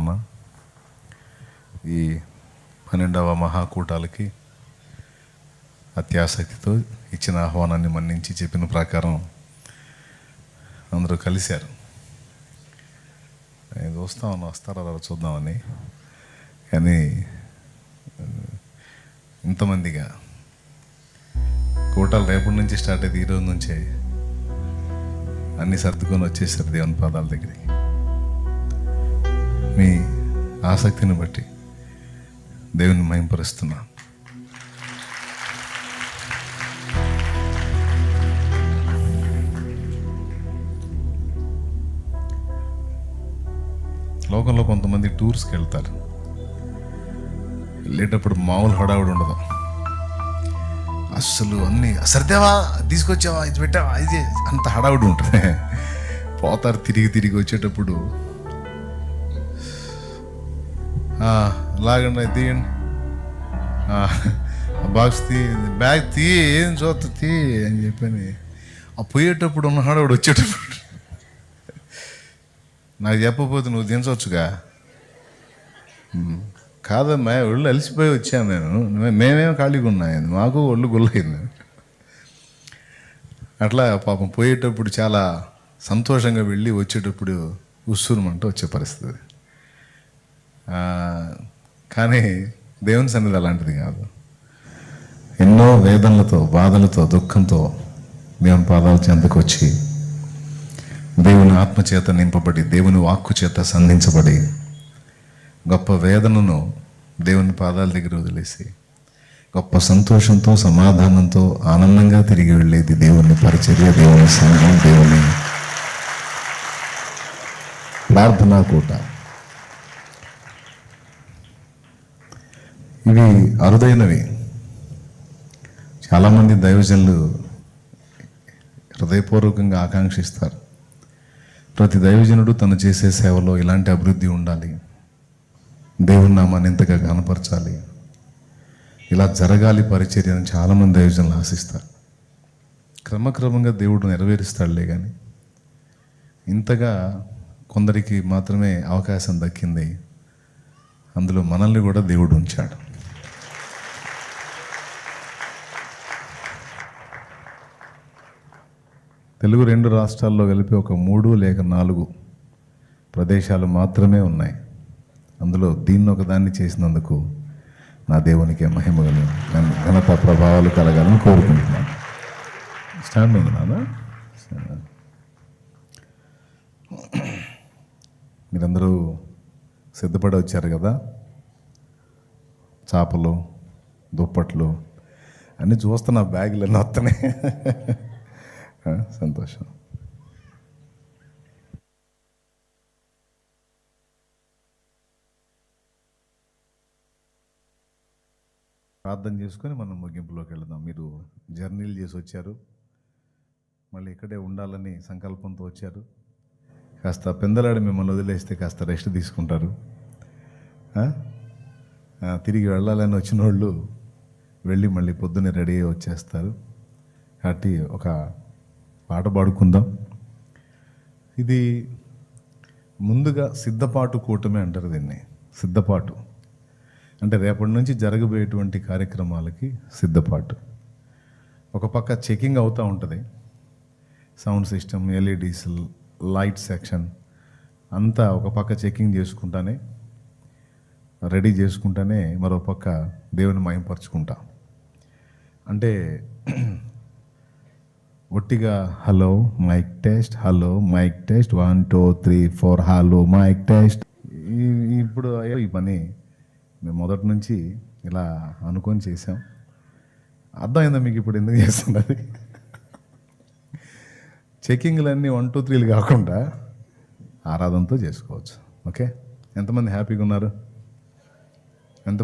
అమ్మా ఈ పన్నెండవ మహాకూటాలకి అత్యాసక్తితో ఇచ్చిన ఆహ్వానాన్ని మన్నించి చెప్పిన ప్రకారం అందరూ కలిశారు. నేను చూస్తామని వస్తారా చూద్దామని. కానీ ఇంతమందిగా కూటాలు రేపటి నుంచి స్టార్ట్ అయితే ఈరోజు నుంచే అన్ని సర్దుకొని వచ్చేసారు దేవుని పాదాల దగ్గరికి. మీ ఆసక్తిని బట్టి దేవుని మయంపరుస్తున్నా లోకంలో కొంతమంది టూర్స్కి వెళ్తారు. వెళ్ళేటప్పుడు మామూలు హడావుడు ఉండదు. అస్సలు అన్నీ సరిదేవా తీసుకొచ్చావా ఇది పెట్టావా ఇది అంత హడావుడు ఉంటుంది. పోతారు తిరిగి తిరిగి వచ్చేటప్పుడు లాగండి తీయండి. "ఆ, బాక్స్ తీ బ్యాగ్ తీ ఏం చూస్తా తీ అని చెప్పని. ఆ పోయేటప్పుడు ఉన్నాడు హడావుడు వచ్చేటప్పుడు. నాకు చెప్పకపోతే నువ్వు దించవచ్చుగా కాదమ్మా ఒళ్ళు అలసిపోయి వచ్చాను నేను. మేమేం ఖాళీగా ఉన్నాయండి మాకు ఒళ్ళు గుల్లయింది అట్లా పాపం పోయేటప్పుడు చాలా సంతోషంగా వెళ్ళి వచ్చేటప్పుడు ఉస్సురమంటూ వచ్చే పరిస్థితి. కానీ దేవుని సన్నిధి అలాంటిది కాదు. ఎన్నో వేదనలతో బాధలతో దుఃఖంతో దేవుని పాదాల చెంతకు వచ్చి దేవుని ఆత్మ చేత నింపబడి దేవుని వాక్కు చేత సంధించబడి గొప్ప వేదనను దేవుని పాదాల దగ్గర వదిలేసి గొప్ప సంతోషంతో సమాధానంతో ఆనందంగా తిరిగి వెళ్ళేది దేవుని పరిచర్య దేవుని సంఘం దేవుని ప్రార్థనా కూట ఇవి అరుదైనవి. చాలామంది దైవజనులు హృదయపూర్వకంగా ఆకాంక్షిస్తారు. ప్రతి దైవజనుడు తను చేసే సేవలో ఇలాంటి అభివృద్ధి ఉండాలి. దేవుని నామాన్ని ఇంతగా కనపరచాలి ఇలా జరగాలి పరిచర్య అని చాలామంది దైవజనులు ఆశిస్తారు. క్రమక్రమంగా దేవుడు నెరవేరుస్తాడులే కానీ ఇంతగా కొందరికి మాత్రమే అవకాశం దక్కింది. అందులో మనల్ని కూడా దేవుడు ఉంచాడు. తెలుగు రెండు రాష్ట్రాల్లో కలిపి ఒక మూడు లేక నాలుగు ప్రదేశాలు మాత్రమే ఉన్నాయి. అందులో దీన్ని ఒకదాన్ని చేసినందుకు నా దేవునికి మహిమ కలు ఘనత ప్రభావాలు కలగాలని కోరుకుంటున్నాను. స్టాండ్ ఉంది మీరందరూ సిద్ధపడి వచ్చారు కదా? చేపలు దుప్పట్లు అన్నీ చూస్తున్నా బ్యాగులు అన్నీ వస్తున్నాయి. సంతోషం. ప్రార్థన చేసుకొని మనం ముగింపులోకి వెళదాం. మీరు జర్నీలు చేసి వచ్చారు. మళ్ళీ ఇక్కడే ఉండాలని సంకల్పంతో వచ్చారు. కాస్త పెందలాడి మిమ్మల్ని వదిలేస్తే కాస్త రెస్ట్ తీసుకుంటారు. తిరిగి వెళ్ళాలని వచ్చిన వాళ్ళు వెళ్ళి మళ్ళీ పొద్దున్నే రెడీ అయ్యి వచ్చేస్తారు. కాబట్టి ఒక పాట పాడుకుందాం. ఇది ముందుగా సిద్ధపాటు కూటమి అంటారు దీన్ని సిద్ధపాటు. అంటే రేపటి నుంచి జరగబోయేటువంటి కార్యక్రమాలకి సిద్ధపాటు. ఒక పక్క చెకింగ్ అవుతూ ఉంటుంది. Sound system LEDs light section అంతా ఒక పక్క చెకింగ్ చేసుకుంటానే రెడీ చేసుకుంటానే మరో పక్క దేవుని మయంపరుచుకుంటా అంటే గట్టిగా hello mic test hello mic test one two three four hello mic test ఇప్పుడు అయ్యో ఈ పని మేము మొదటి నుంచి ఇలా అనుకొని చేసాం అర్థమైందా మీకు ఇప్పుడు ఎందుకు చేస్తున్నది? చెకింగ్లన్నీ వన్ టూ త్రీలు కాకుండా ఆరాధనతో చేసుకోవచ్చు. ఓకే? ఎంతమంది హ్యాపీగా ఉన్నారు? ఎంత